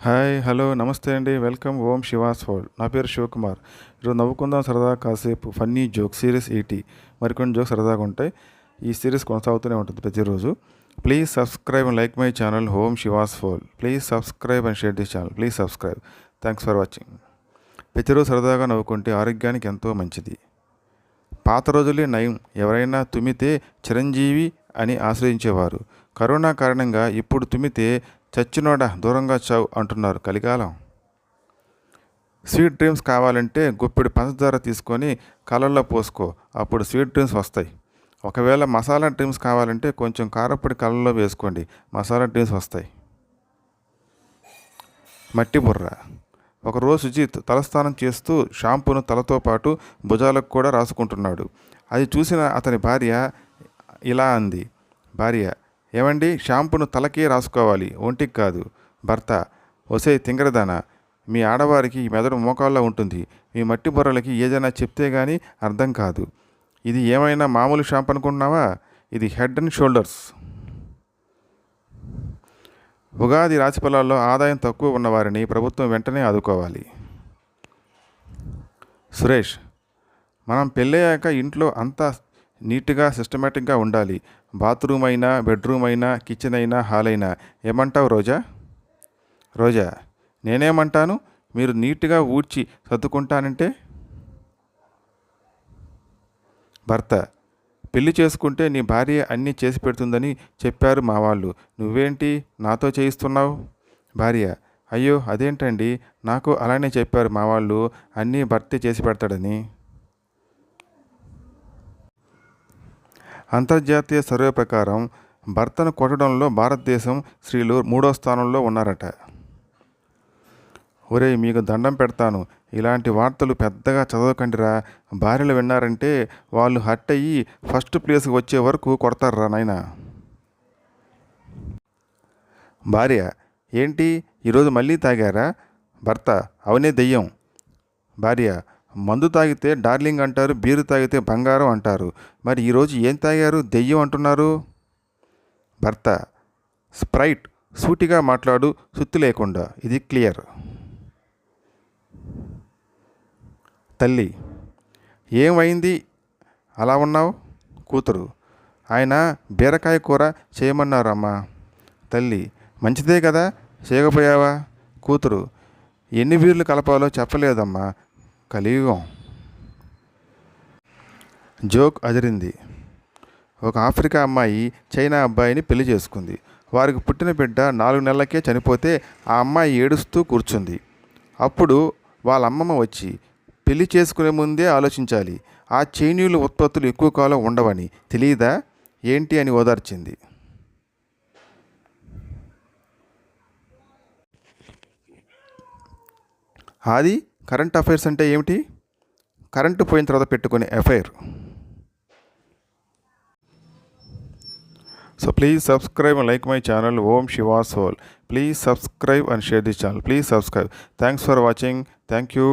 Hi hello నమస్తే అండి. Welcome ఓం she was world నా పేరు శివకుమార్. ఈరోజు నవ్వుకుందాం సరదా కాసేపు ఫన్నీ జోక్ సిరీస్ ఎయిటీ. మరికొన్ని జోక్స్ సరదాగా ఉంటాయి. ఈ సిరీస్ కొనసాగుతూనే ఉంటుంది ప్రతిరోజు. Please subscribe and like my channel home Shiva's world please subscribe and share this channel. Please subscribe. Thanks for watching. ప్రతిరోజు సరదాగా నవ్వుకుంటే ఆరోగ్యానికి ఎంతో మంచిది. పాత రోజులే నయం. ఎవరైనా తుమ్మితే చిరంజీవి అని ఆశ్రయించేవారు. కరోనా కారణంగా ఇప్పుడు తుమ్మితే చచ్చినోడ దూరంగా చావు అంటున్నారు కలికాలం. స్వీట్ డ్రీమ్స్ కావాలంటే గుప్పిడి పంచదార తీసుకొని కళ్ళల్లో పోసుకో అప్పుడు స్వీట్ డ్రీమ్స్ వస్తాయి. ఒకవేళ మసాలా డ్రీమ్స్ కావాలంటే కొంచెం కారపొడి కళ్ళల్లో వేసుకోండి మసాలా డ్రీమ్స్ వస్తాయి. మట్టి బుర్ర. ఒకరోజు సుజిత్ తలస్నానం చేస్తూ షాంపూను తలతో పాటు భుజాలకు కూడా రాసుకుంటున్నాడు. అది చూసిన అతని భార్య ఇలా అంది భార్య ఏమండి? షాంపును తలకే రాసుకోవాలి. ఒంటికి కాదు. భర్త ఒసే తింగరదాన? మీ ఆడవారికి మెదడు మోకాల్లో ఉంటుంది. మీ మట్టి బొర్రలకి ఏదైనా చెప్తే కానీ అర్థం కాదు. ఇది ఏమైనా మామూలు షాంప్ అనుకుంటున్నావా? ఇది హెడ్ అండ్ షోల్డర్స్. ఉగాది రాశి ఫలాల్లో ఆదాయం తక్కువ ఉన్నవారిని ప్రభుత్వం వెంటనే ఆదుకోవాలి. సురేష్ మనం పెళ్ళయ్యాక ఇంట్లో అంతా నీట్గా సిస్టమేటిక్గా ఉండాలి. బాత్రూమ్ అయినా బెడ్రూమ్ అయినా కిచెన్ అయినా హాల్ అయినా ఏమంటావు రోజా? రోజా నేనేమంటాను? మీరు నీట్గా ఊడ్చి సర్దుకుంటానంటే? భర్త పెళ్ళి చేసుకుంటే నీ భార్య అన్నీ చేసి పెడుతుందని చెప్పారు మా వాళ్ళు. నువ్వేంటి నాతో చేయిస్తున్నావు? భార్య అయ్యో అదేంటండి? నాకు అలానే చెప్పారు మా వాళ్ళు. అన్నీ భర్తే చేసి పెడతాడని. అంతర్జాతీయ సర్వే ప్రకారం భర్తను కొట్టడంలో భారతదేశం స్త్రీలు మూడో స్థానంలో ఉన్నారట. ఒరేయ్ మీకు దండం పెడతాను. ఇలాంటి వార్తలు పెద్దగా చదవకండిరా. భార్యలు విన్నారంటే వాళ్ళు హట్ అయ్యి ఫస్ట్ ప్లేస్కి వచ్చే వరకు కొడతారా నాయన. భార్య ఏంటి? ఈరోజు మళ్ళీ తాగారా? భర్త అవనే దెయ్యం. భార్య మందు తాగితే డార్లింగ్ అంటారు బీరు తాగితే బంగారం అంటారు. మరి ఈరోజు ఏం తాగారు? దెయ్యం అంటున్నారు. భర్త స్ప్రైట్ సూటిగా మాట్లాడు సుత్తి లేకుండా. ఇది క్లియర్. తల్లి ఏమైంది? అలా ఉన్నావు? కూతురు ఆయన బీరకాయ కూర చేయమన్నారు అమ్మా తల్లి మంచిదే కదా? చేయకపోయావా? కూతురు ఎన్ని బీర్లు కలపాలో చెప్పలేదమ్మా. కలియుగం. జోక్ అదిరింది. ఒక ఆఫ్రికా అమ్మాయి చైనా అబ్బాయిని పెళ్ళి చేసుకుంది. వారికి పుట్టిన బిడ్డ నాలుగు నెలలకే చనిపోతే ఆ అమ్మాయి ఏడుస్తూ కూర్చుంది. అప్పుడు వాళ్ళ అమ్మమ్మ వచ్చి పెళ్ళి చేసుకునే ముందే ఆలోచించాలి. ఆ చైనీయుల ఉత్పత్తులు ఎక్కువ కాలం ఉండవని. తెలియదా ఏంటి? అని ఓదార్చింది. ఆది కరెంట్ అఫైర్స్ అంటే ఏమిటి? కరెంటు పోయిన తర్వాత పెట్టుకునే affair so please subscribe and like my channel Om Shiva soul please subscribe and share this channel please subscribe thanks for watching thank you